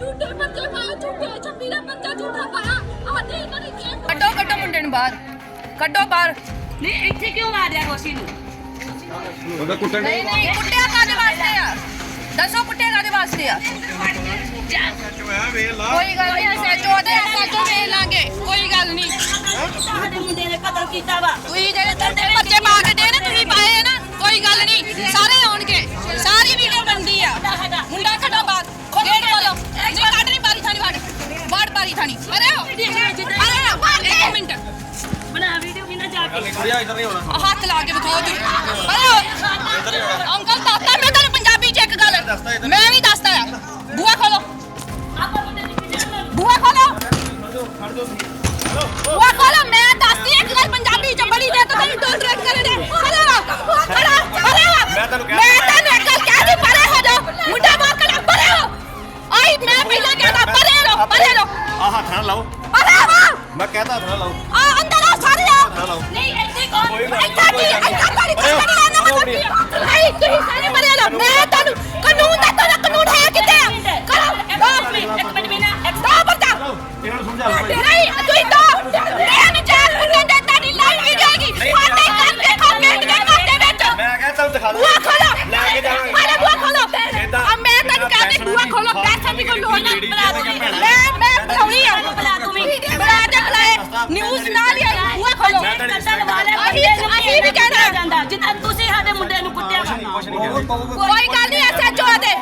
ਝੂਠੇ ਬੱਚੇ ਪਾਇਆ ਝੂਠੇ ਛੱਪੀ ਦਾ ਬੱਚਾ ਝੂਠਾ ਪਾਇਆ ਆਦੇ ਇਹਨਾਂ ਨੇ ਕੀ ਕੱਢੋ ਕੱਢੋ ਮੁੰਡੇ ਨੂੰ ਬਾਹਰ। ਕੱਢੋ ਬਾਹਰ। ਨਹੀਂ ਇੱਥੇ ਕਿਉਂ ਮਾਰਿਆ ਰੋਸ਼ੀ ਨੂੰ? ਉਹਦਾ ਕੁੱਟਣ ਨਹੀਂ ਨਹੀਂ ਕੁੱਟਿਆ ਕਾਦੇ ਵਾਸਤੇ ਆ? ਦੱਸੋ ਕੁੱਟਿਆ ਕਾਦੇ ਵਾਸਤੇ ਆ? ਕੋਈ ਗੱਲ ਨਹੀਂ ਸੱਚੋ ਦੇ ਸੱਚੋ ਵੇਖ ਲਾਂਗੇ। ਕੋਈ ਗੱਲ ਨਹੀਂ। ਸਾਡੇ ਮੁੰਡੇ ਨੇ ਕਤਲ ਕੀਤਾ ਵਾ। ਤੁਸੀਂ ਜਿਹੜੇ ਤੁਹਾਡੇ ਬੱਚੇ ਪਾ ਹੱਥ ਲਾ ਕੇ ਬਤਾਓ ਤੁਸੀਂ। ਅਰੇ ਹੋ ਅੰਕਲ ਦੱਸਦਾ ਮੈਂ ਤੁਹਾਨੂੰ ਪੰਜਾਬੀ ਚ ਇੱਕ ਗੱਲ ਮੈਂ ਵੀ ਦੱਸਦਾ। ਆ ਬੂਆ ਖੋਲੋ। ਬੂਆ ਖੋਲੋ। ਬੂਆ ਖੋਲੋ। ਮੈਂ ਦੱਸਦੀ ਇੱਕ ਗੱਲ ਪੰਜਾਬੀ ਚ ਬੜੀ ਦੇ ਤਾਂ ਤੈਨੂੰ ਦੋ ਟਰੈਕ ਕਰ ਦੇ ਅਰੇ ਹੋ ਅਰੇ ਹੋ ਅਰੇ ਹੋ ਮੈਂ ਤੁਹਾਨੂੰ ਕਹਿ- ਮੈਂ ਤੈਨੂੰ ਇੱਕ ਗੱਲ ਕਹਿ ਦੀ ਪਰੇ ਹੋ ਜਾ ਮੁੰਡਾ ਮਾਰ ਕੇ ਪਰੇ ਹੋ। ਆਈ ਮੈਂ ਪਹਿਲਾਂ ਕਹਿੰਦਾ ਪਰੇ ਰਹੋ ਪਰੇ ਰਹੋ। ਆ ਹੱਥ ਨਾਲ ਲਾਓ। ਪਰੇ ਹੋ ਮੈਂ ਕਹਤਾ ਹੱਥ ਨਾਲ ਲਾਓ। ਆ ਅੰਦਰ ਆ ਸਾਰੇ ਨਾਲ ਲਾਓ। ਨਹੀਂ ਇੱਥੇ ਕੌਣ? ਇੱਥੇ ਕੀ? ਇੱਥੇ ਤੁਹਾਡੀ ਕੋਈ ਨਾ ਮਤਲਬ ਕੀ ਨਹੀਂ? ਤੁਸੀਂ ਸਾਰੇ ਮਰੇ ਲੋ ਮੈਂ ਤੁਹਾਨੂੰ ਕਾਨੂੰਨ ਦਾ ਤੁਹਾਡਾ ਕਾਨੂੰਨ ਹੈ ਆ ਕਰੋ। ਇੱਕ ਮਿੰਟ। ਇੱਕ ਮਿੰਟ ਬਿਨਾ ਦੋ ਬੱਚਾ ਇਹਨਾਂ ਨੂੰ ਸਮਝਾ ਜਾਂਦਾ ਤੁਸੀਂ ਸਾਡੇ ਮੁੰਡੇ ਨੂੰ ਕੁੱਟਿਆ ਕਹਿੰਦੇ ਕੋਈ ਗੱਲ ਨਹੀਂ ਐਸਾ ਚੋਆ ਦੇ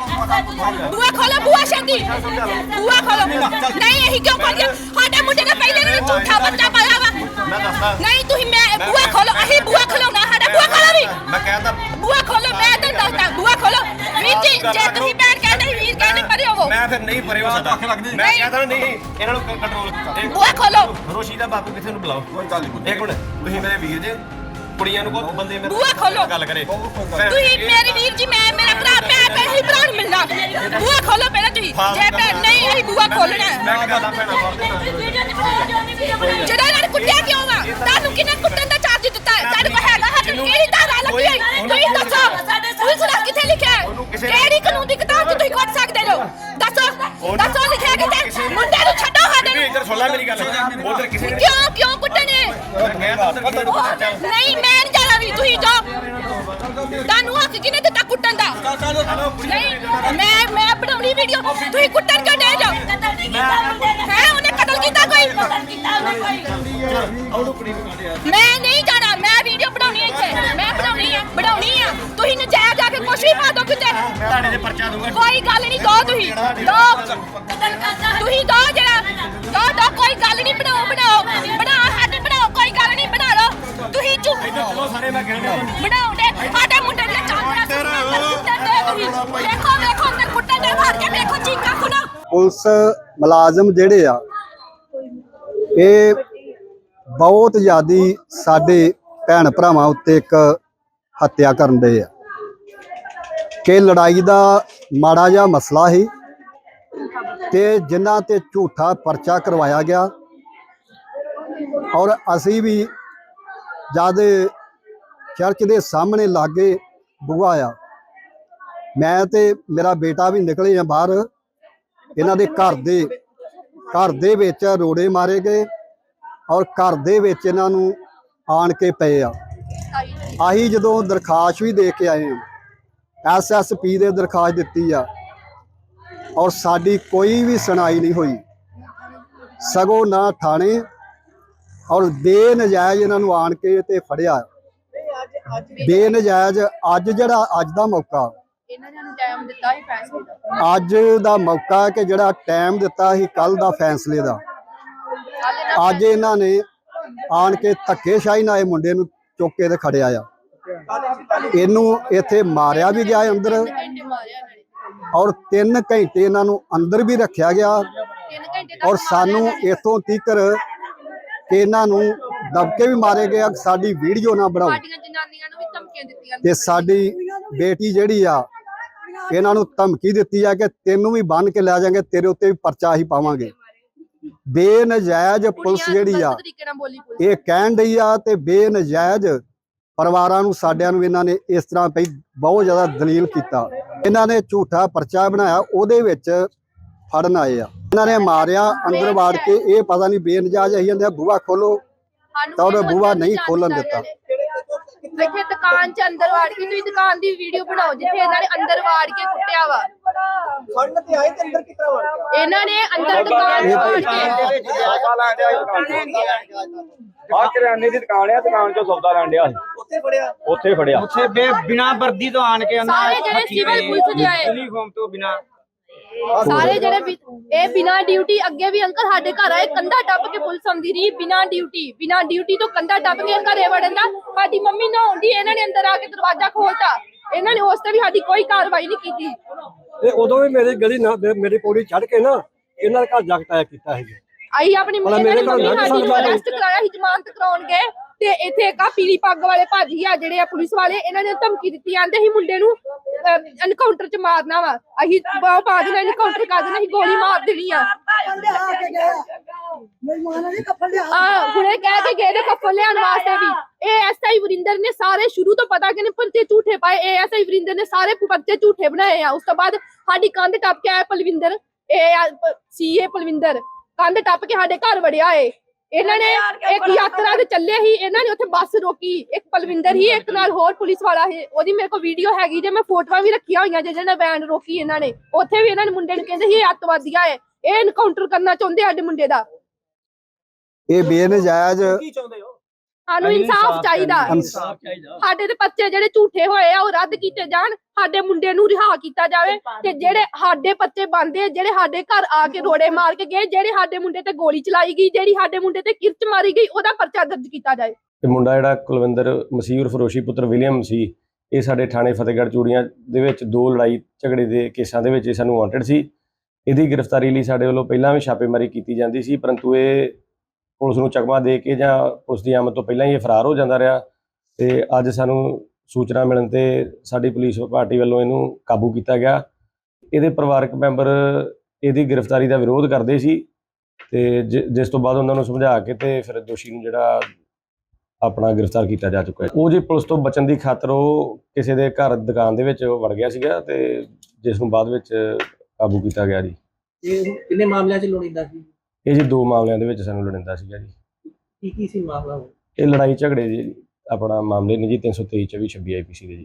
ਬੂਆ ਖੋਲੋ ਬੂਆ ਛੇਤੀ ਬੂਆ ਖੋਲੋ ਨਹੀਂ ਇਹੀ ਕਿਉਂ ਖੋਲ ਗਿਆ ਸਾਡੇ ਮੁੰਡੇ ਨੇ ਪਹਿਲੇ ਨੇ ਝੂਠਾ ਬੱਚਾ ਪਾਇਆ ਵਾ ਨਹੀਂ ਤੁਸੀਂ ਮੈਂ ਬੂਆ ਖੋਲੋ ਅਸੀਂ ਬੂਆ ਖੋਲੋਣਾ ਸਾਡਾ ਬੂਆ ਖੋਲੋ ਵੀ ਮੈਂ ਕਹਤਾ ਬੂਆ ਖੋਲੋ ਮੈਂ ਤਾਂ ਦੱਸਦਾ ਬੂਆ ਖੋਲੋ ਵੀਰ ਜੀ ਜੇ ਤੁਸੀਂ ਭੈਣ ਕਹਿੰਦੇ ਵੀਰ ਕਹਿੰਦੇ ਪਰੇ ਹੋਵੋ ਮੈਂ ਫਿਰ ਨਹੀਂ ਪਰੇ ਹੋ ਸਕਦਾ ਮੈਂ ਕਹਤਾ ਨਹੀਂ ਇਹਨਾਂ ਨੂੰ ਕੰਟਰੋਲ ਬੂਆ ਖੋਲੋ ਰੋਸ਼ੀ ਦਾ ਬਾਪੂ ਕਿੱਥੇ ਨੂੰ ਬੁਲਾਓ ਕੋਈ ਗੱਲ ਨਹੀਂ ਇੱਕ ਮਿੰਟ ਤੁਸੀਂ ਮੇਰੇ ਵੀਰ ਜੇ ਕੁੜੀਆਂ ਨੂੰ ਕਹੋ ਬੰਦੇ ਮੇਰੇ ਬੂਆ ਖੋਲੋ। ਗੱਲ ਕਰੇ। ਤੁਸੀਂ ਮੇਰੇ ਵੀਰ ਜੀ ਮੈਂ ਮੇਰਾ ਭਰਾ ਮੈਂ ਤੇ ਹੀ ਭਰਾ ਨੂੰ ਮਿਲਣਾ। ਬੂਆ ਖੋਲੋ ਪਹਿਲਾਂ ਤੁਸੀਂ। ਜੇ ਭੈਣ ਨਹੀਂ ਅਸੀਂ ਬੂਆ ਖੋਲਣਾ। ਮੈਂ ਕਹਤਾ ਭੈਣਾ ਜਿਹੜਾ ਇਹਨਾਂ ਨੇ ਕੁੱਟਿਆ ਕਿਉਂ ਵਾ ਤੁਹਾਨੂੰ ਕਿਹਨੇ ਕੁੱਟਣ ਦਾ ਚਾਰਜ ਦਿੱਤਾ? ਹੈ ਤੁਹਾਡੇ ਕੋਲ ਹੈਗਾ ਹੱਥ ਕਿਹੜੀ ਧਾਰਾ ਲੱਗੀ ਹੈ ਤੁਸੀਂ ਦੱਸੋ। ਪੁਲਿਸ ਦਾ ਕਿੱਥੇ ਲਿਖਿਆ ਹੈ? ਕਿਹੜੀ ਕਾਨੂੰਨ ਦੀ ਕਿਤਾਬ 'ਚ ਤੁਸੀਂ ਕੁੱਟ ਸਕਦੇ ਹੋ? ਦੱਸੋ। ਦੱਸੋ ਲਿਖਿਆ ਕਿਤੇ ਮੁੰਡੇ ਸੁਣ ਲੈ ਮੇਰੀ ਗੱਲ। ਉਧਰ ਕਿਸੇ ਨੇ ਕਿਉਂ ਕਿਉਂ ਕੁੱਟਣੇ? ਮੈਂ ਕਹਤਾ ਉਧਰ ਕਿਸੇ ਨੂੰ ਪਤਾ ਨਹੀਂ ਮੈਂ ਨਹੀਂ ਜਾਣਾ ਵੀ ਤੁਸੀਂ ਜਾਓ। ਤੁਹਾਨੂੰ ਹੱਕ ਕਿਹਨੇ ਦਿੱਤਾ ਕੁੱਟਣ ਦਾ? ਨਹੀਂ ਮੈਂ ਮੈਂ ਬਣਾਉਣੀ ਵੀਡੀਓ ਤੁਸੀਂ ਕੁੱਟਣ ਕਿਉਂ ਦੇ ਜਾਓ ਕਤਲ ਨਹੀਂ ਕੀਤਾ ਮੁੰਡੇ ਨੇ ਹੈ ਉਹਨੇ ਕਤਲ ਕੀਤਾ ਕੋਈ? ਕਤਲ ਕੀਤਾ ਉਹਨੇ ਕੋਈ। ਆਉਣੂ ਕੁੜੀ ਨੂੰ ਕਾਢਿਆ। ਮੈਂ ਨਹੀਂ ਜਾਣਾ ਮੈਂ ਵੀਡੀਓ ਬਣਾਉਣੀ ਹੈ ਇੱਥੇ। ਮੈਂ ਬਣਾਉਣੀ ਆ ਬਣਾਉਣੀ ਆ। ਤੁਸੀਂ ਨਜਾਇਜ਼ ਜਾ ਕੇ ਕੁਛ ਵੀ ਪਾ ਦੋ ਕਿਤੇ। ਤੁਹਾਡੇ ਦੇ ਪਰਚਾ ਦੂੰਗਾ ਕੋਈ ਗੱਲ ਨਹੀਂ ਦੋ ਤੁਸੀਂ। ਦੋ। ਕਤਲ ਕਰਦਾ ਤੁਸੀਂ ਦੋ ਚੁੱਪ ਚਲੋ ਸਾਰੇ ਮੈਂ ਕਹਿਣਾ ਬਣਾਉਂਦੇ ਸਾਡੇ ਮੁੰਡੇ ਦੀਆਂ ਚਾਦਰਾਂ ਕੁੱਟਣ ਦੇ ਤੁਸੀਂ ਦੇਖੋ ਵੇਖੋ ਅੰਦਰ ਕੁੱਟਣ ਦੇ ਮਾਰ ਕੇ ਵੇਖੋ ਚੀਕਾਂ ਸੁਣੋ ਪੁਲਿਸ ਮੁਲਾਜ਼ਮ ਜਿਹੜੇ ਆ ਇਹ ਬਹੁਤ ਜ਼ਿਆਦੀ ਸਾਡੇ ਭੈਣ ਭਰਾਵਾਂ ਉੱਤੇ ਇੱਕ ਹੱਤਿਆ ਕਰਨ ਦੇ ਆ। ਕਿ ਲੜਾਈ ਦਾ ਮਾੜਾ ਜਿਹਾ ਮਸਲਾ ਸੀ ਤੇ ਜਿਨ੍ਹਾਂ ਤੇ ਝੂਠਾ ਪਰਚਾ ਕਰਵਾਇਆ ਗਿਆ। ਔਰ ਅਸੀਂ ਵੀ ਜਦ ਚਰਚ ਦੇ ਸਾਹਮਣੇ ਲਾਗੇ ਬੂਹਾ ਆ। ਮੈਂ ਤੇ ਮੇਰਾ ਬੇਟਾ ਵੀ ਨਿਕਲੇ ਆ ਬਾਹਰ। ਇਹਨਾਂ ਦੇ ਘਰ ਦੇ ਘਰ ਦੇ ਵਿੱਚ ਰੋੜੇ ਮਾਰੇ ਗਏ ਔਰ ਘਰ ਦੇ ਵਿੱਚ ਇਹਨਾਂ ਨੂੰ ਆਣ ਕੇ ਪਏ ਆ। ਆਹੀ ਜਦੋਂ ਦਰਖਾਸਤ ਵੀ ਦੇ ਕੇ ਆਏ ਹਾਂ ਐਸਐਸਪੀ ਦੇ ਦਰਖਾਸਤ ਦਿੱਤੀ ਆ ਔਰ ਸਾਡੀ ਕੋਈ ਵੀ ਸੁਣਾਈ ਨਹੀਂ ਹੋਈ। ਸਗੋਂ ਨਾ ਥਾਣੇ ਔਰ ਬੇਨਜਾਇਜ਼ ਇਹਨਾਂ ਨੂੰ ਆਣ ਕੇ ਤੇ ਫੜਿਆ। ਬੇਨਜਾਇਜ਼ ਅੱਜ ਜਿਹੜਾ ਅੱਜ ਦਾ ਮੌਕਾ ਇਹਨਾਂ ਨੇ ਟਾਈਮ ਦਿੱਤਾ ਸੀ ਫੈਸਲੇ ਦਾ। ਅੱਜ ਦਾ ਮੌਕਾ ਕਿ ਜਿਹੜਾ ਟਾਈਮ ਦਿੱਤਾ ਸੀ ਕੱਲ ਦਾ ਫੈਸਲੇ ਦਾ। ਅੱਜ ਇਹਨਾਂ ਨੇ ਆਣ ਕੇ ਧੱਕੇਸ਼ਾਹੀ ਨਾਲ ਇਹ ਮੁੰਡੇ ਨੂੰ ਚੁੱਕ ਕੇ ਤੇ ਖੜਿਆ ਆ। ਇਹਨੂੰ ਇੱਥੇ ਮਾਰਿਆ ਵੀ ਗਿਆ ਅੰਦਰ ਔਰ 3 ਘੰਟੇ ਇਹਨਾਂ ਨੂੰ ਅੰਦਰ ਵੀ ਰੱਖਿਆ ਗਿਆ। 3 ਘੰਟੇ ਔਰ ਸਾਨੂੰ ਇਥੋਂ ਤੀਕਰ ਕਿ ਇਹਨਾਂ ਨੂੰ ਦਬਕੇ ਵੀ ਮਾਰੇ ਗਏ ਆ ਕਿ ਸਾਡੀ ਵੀਡੀਓ ਨਾ ਬਣਾਓ। ਸਾਡੀਆਂ ਜਨਾਨੀਆਂ ਨੂੰ ਵੀ ਧਮਕੀਆਂ ਦਿੱਤੀਆਂ ਤੇ ਸਾਡੀ ਬੇਟੀ ਜਿਹੜੀ ਆ ਇਹਨਾਂ ਨੂੰ ਧਮਕੀ ਦਿੱਤੀ ਆ ਕਿ ਤੈਨੂੰ ਵੀ ਬੰਨ ਕੇ ਲੈ ਜਾਾਂਗੇ ਤੇਰੇ ਉੱਤੇ ਵੀ ਪਰਚਾ ਹੀ ਪਾਵਾਂਗੇ। ਬੇਨਜਾਇਜ਼ ਪੁਲਿਸ ਜਿਹੜੀ ਆ ਇਹ ਕਹਿਣ ਡਈ ਆ ਤੇ ਬੇਨਜਾਇਜ਼ ਪਰਿਵਾਰਾਂ ਨੂੰ ਸਾਡਿਆਂ ਨੂੰ ਇਹਨਾਂ ਨੇ ਇਸ ਤਰ੍ਹਾਂ ਪਈ ਬਹੁਤ ਜ਼ਿਆਦਾ ਦਲੀਲ ਕੀਤਾ। ਇਹਨਾਂ ਨੇ ਝੂਠਾ ਪਰਚਾ ਬਣਾਇਆ ਉਹਦੇ ਵਿੱਚ ਫੜਨ ਆਏ ਆ। ਇਹਨਾਂ ਨੇ ਮਾਰਿਆ ਅੰਦਰ ਵਾੜ ਕੇ ਇਹ ਪਤਾ ਨਹੀਂ ਬੇਨਜਾਜ ਅਸੀਂ ਕਹਿੰਦੇ ਬੂਹਾ ਖੋਲੋ। ਤਾਂ ਉਹਨੇ ਬੂਹਾ ਨਹੀਂ ਖੋਲਣ ਦਿੱਤਾ ਇੱਥੇ ਦੁਕਾਨ 'ਚ ਅੰਦਰ ਵਾੜ ਕੇ ਤੁਸੀਂ ਦੁਕਾਨ ਦੀ ਵੀਡੀਓ ਬਣਾਓ ਜਿੱਥੇ ਇਹਨਾਂ ਨੇ ਅੰਦਰ ਵਾੜ ਕੇ ਕੁੱਟਿਆ ਵਾ ਫੜਨ ਤੇ ਆਏ ਤੇ ਅੰਦਰ ਕਿਤਰਾ ਵੜ ਗਿਆ ਇਹਨਾਂ ਨੇ ਅੰਦਰ ਦੁਕਾਨ 'ਚ ਵਾੜ ਕੇ ਆ ਕਰਿਆਨੇ ਦੀ ਦੁਕਾਨ ਆ ਦੁਕਾਨ ਚੋਂ ਸੌਦਾ ਲੈਣ ਡਿਆ ਸੀ ਉੱਥੇ ਫੜਿਆ ਉੱਥੇ ਫੜਿਆ ਉੱਥੇ ਬੇ ਬਿਨਾ ਵਰਦੀ ਤੋਂ ਆਣ ਕੇ ਉਹਨਾਂ ਸਾਰੇ ਜਿਹੜੇ ਸਿਵਲ ਪੁਲਿਸ ਦੇ ਆਏ ਯੂਨੀਫਾਰਮ ਤੋਂ ਬਿਨਾ ਸਾਰੇ ਜਿਹੜੇ ਇਹ ਬਿਨਾ ਡਿਊਟੀ ਅੱਗੇ ਵੀ ਅੰਕਲ ਸਾਡੇ ਘਰ ਆਏ ਕੰਧਾ ਟੱਪ ਕੇ ਪੁਲਿਸ ਆਉਂਦੀ ਰਹੀ ਬਿਨਾ ਡਿਊਟੀ ਬਿਨਾ ਡਿਊਟੀ ਤੋਂ ਕੰਧਾ ਟੱਪ ਕੇ ਘਰੇ ਵੜਨ ਦਾ ਸਾਡੀ ਮੰਮੀ ਨਹਾਉਂਦੀ ਇਹਨਾਂ ਨੇ ਅੰਦਰ ਆ ਕੇ ਦਰਵਾਜ਼ਾ ਖੋਲਤਾ। ਇਹਨਾਂ ਨੇ ਉਸ ਤੇ ਵੀ ਸਾਡੀ ਕੋਈ ਕਾਰਵਾਈ ਨਹੀਂ ਕੀਤੀ। ਇਹ ਉਦੋਂ ਵੀ ਮੇਰੀ ਗਲੀ ਨਾ ਮੇਰੀ ਪੌੜੀ ਚੜ ਕੇ ਨਾ ਇਹਨਾਂ ਦੇ ਘਰ ਜਾ ਕੇ ਟਾਇਆ ਕੀਤਾ ਸੀ। ਆਈ ਆਪਣੀ ਮੰਮੀ ਨੇ ਨੂੰ ਅਰੈਸਟ ਕਰਾਇਆ ਸੀ ਜ਼ਮਾਨਤ ਕਰਾਉਣ ਗਏ ਤੇ ਇੱਥੇ ਇੱਕ ਆ ਪੀਲੀ ਪੱਗ ਵਾਲੇ ਭਾਜੀ ਆ ਜਿਹੜੇ ਆ ਪੁਲਿਸ ਵਾਲੇ, ਇਹਨਾਂ ਨੇ ਧਮਕੀ ਦਿੱਤੀ ਆਂਦੇ ਸੀ ਮੁੰਡੇ ਨੂੰ ਐਨਕਾਊਂਟਰ ਚ ਮਾਰਨਾ ਵਾ। ਅਸੀਂ ਬਾਹ ਪਾ ਦੇਣਾ ਐਨਕਾਊਂਟਰ ਕਰ ਦੇਣਾ, ਅਸੀਂ ਗੋਲੀ ਮਾਰ ਦੇਣੀ ਆ। ਆ, ਹੁਣੇ ਕਹਿ ਕੇ ਗਏ ਨੇ ਕੱਫਲ ਲਿਆਉਣ ਵਾਸਤੇ ਵੀ। ਇਹ ਵਰਿੰਦਰ ਨੇ ਸਾਰੇ ਸ਼ੁਰੂ ਤੋਂ ਪਤਾ ਕਿ ਨੇ ਪਰਚੇ ਝੂਠੇ ਪਾਏ, ਇਹ ਵਰਿੰਦਰ ਨੇ ਸਾਰੇ ਪਰਚੇ ਝੂਠੇ ਬਣਾਏ ਆ। ਉਸ ਤੋਂ ਬਾਅਦ ਸਾਡੀ ਕੰਧ ਟੱਪ ਕੇ ਆਇਆ ਪਲਵਿੰਦਰ, ਇਹ ਸੀਏ ਪਲਵਿੰਦਰ। ਕੰਧ ਟੱਪ ਕੇ ਸਾਡੇ ਘਰ ਵੜਿਆ ਏ। ਇਹਨਾਂ ਨੇ ਇੱਕ ਯਾਤਰਾ ਤੇ ਚੱਲੇ ਸੀ ਇਹਨਾਂ ਨੇ ਉੱਥੇ ਬੱਸ ਰੋਕੀ ਇੱਕ ਪਲਵਿੰਦਰ ਹੀ ਇੱਕ ਨਾਲ ਹੋਰ ਪੁਲਿਸ ਵਾਲਾ ਸੀ ਉਹਦੀ ਮੇਰੇ ਕੋਲ ਵੀਡੀਓ ਹੈਗੀ ਜੇ ਮੈਂ ਫੋਟੋਆਂ ਵੀ ਰੱਖੀਆਂ ਹੋਈਆਂ ਜਿਹਨਾਂ ਨੇ ਵੈਨ ਰੋਕੀ ਇਹਨਾਂ ਨੇ। ਉੱਥੇ ਵੀ ਇਹਨਾਂ ਨੇ ਮੁੰਡੇ ਨੂੰ ਕਹਿੰਦੇ ਸੀ ਇਹ ਅੱਤਵਾਦੀਆ ਏ ਇਹ ਐਨਕਾਊਂਟਰ ਕਰਨਾ ਚਾਹੁੰਦੇ ਸਾਡੇ ਮੁੰਡੇ ਦਾ। ਇਹ ਬੇਨਜਾਇਜ਼ ਕੀ ਚਾਹੁੰਦੇ ਹੋ? ਸਾਨੂੰ ਇਨਸਾਫ ਚਾਹੀਦਾ। ਇਨਸਾਫ਼ ਸਾਡੇ ਦੇ ਬੱਚੇ ਜਿਹੜੇ ਝੂਠੇ ਹੋਏ ਆ ਉਹ ਰੱਦ ਕੀਤੇ ਜਾਣ ਸਾਡੇ ਮੁੰਡੇ ਨੂੰ ਰਿਹਾ ਕੀਤਾ ਜਾਵੇ ਤੇ ਜਿਹੜੇ ਸਾਡੇ ਬੱਚੇ ਬੰਦੇ ਜਿਹੜੇ ਸਾਡੇ ਘਰ ਆ ਕੇ ਰੋੜੇ ਮਾਰ ਕੇ ਗਏ ਜਿਹੜੇ ਸਾਡੇ ਮੁੰਡੇ ਤੇ ਗੋਲੀ ਚਲਾਈ ਗਈ ਜਿਹੜੀ ਸਾਡੇ ਮੁੰਡੇ ਤੇ ਕਿਰਚ ਮਾਰੀ ਗਈ ਉਹਦਾ ਪਰਚਾ ਦਰਜ ਕੀਤਾ ਜਾਏ। ਤੇ ਮੁੰਡਾ ਜਿਹੜਾ ਕੁਲਵਿੰਦਰ ਮਸੀਹ ਉਰਫ ਰੋਸ਼ੀ ਪੁੱਤਰ ਵਿਲੀਅਮ ਸੀ ਇਹ ਸਾਡੇ ਥਾਣੇ ਫਤਿਹਗੜ੍ਹ ਚੂੜੀਆਂ ਦੇ ਵਿੱਚ ਦੋ ਲੜਾਈ ਝਗੜੇ ਦੇ ਕੇਸਾਂ ਦੇ ਵਿੱਚ ਇਹ ਸਾਨੂੰ ਵਾਂਟਡ ਸੀ। ਇਹਦੀ ਗ੍ਰਿਫਤਾਰੀ ਲਈ ਸਾਡੇ ਵੱਲੋਂ ਪਹਿਲਾਂ ਵੀ ਛਾਪੇਮਾਰੀ ਕੀਤੀ ਜਾਂਦੀ ਸੀ ਪਰੰਤੂ ਇਹ ਪੁਲਿਸ ਨੂੰ ਚਕਮਾ ਦੇ ਕੇ ਜਾਂ ਪੁਲਿਸ ਦੀ ਆਮਦ ਤੋਂ ਪਹਿਲਾਂ ਹੀ ਇਹ ਫਰਾਰ ਹੋ ਜਾਂਦਾ ਰਿਹਾ ਤੇ ਅੱਜ ਸਾਨੂੰ ਸੂਚਨਾ ਮਿਲਣ ਤੇ ਸਾਡੀ ਪੁਲਿਸ ਪਾਰਟੀ ਵੱਲੋਂ ਇਹਨੂੰ ਕਾਬੂ ਕੀਤਾ ਗਿਆ। ਇਹਦੇ ਪਰਿਵਾਰਕ ਮੈਂਬਰ ਇਹਦੀ ਗ੍ਰਿਫਤਾਰੀ ਦਾ ਵਿਰੋਧ ਕਰਦੇ ਸੀ ਤੇ ਜਿਸ ਤੋਂ ਬਾਅਦ ਉਹਨਾਂ ਨੂੰ ਸਮਝਾ ਕੇ ਤੇ ਫਿਰ ਦੋਸ਼ੀ ਨੂੰ ਜਿਹੜਾ ਆਪਣਾ ਗ੍ਰਿਫਤਾਰ ਕੀਤਾ ਜਾ ਚੁੱਕਾ ਹੈ। ਉਹ ਜੀ ਪੁਲਿਸ ਤੋਂ ਬਚਣ ਦੀ ਖਾਤਰ ਉਹ ਕਿਸੇ ਦੇ ਘਰ ਦੁਕਾਨ ਦੇ ਵਿੱਚ ਵੜ ਗਿਆ ਸੀਗਾ ਤੇ ਜਿਸ ਨੂੰ ਬਾਅਦ ਵਿੱਚ ਕਾਬੂ ਕੀਤਾ ਗਿਆ ਜੀ। ਇਹ ਕਿੰਨੇ ਮਾਮਲਿਆਂ ਚ ਲੋੜੀਂਦਾ ਸੀ? ਇਹ ਜੀ ਦੋ ਮਾਮਲਿਆਂ ਦੇ ਵਿੱਚ ਸਾਨੂੰ ਲੜਿੰਦਾ ਸੀਗਾ ਜੀ। ਕੀ ਕੀ ਸੀ ਮਾਮਲਾ ਉਹ? ਇਹ ਲੜਾਈ ਝਗੜੇ ਜੀ ਆਪਣਾ ਮਾਮਲੇ ਨੇ ਜੀ 323 24 26 ਆਈਪੀਸੀ ਦੇ ਜੀ।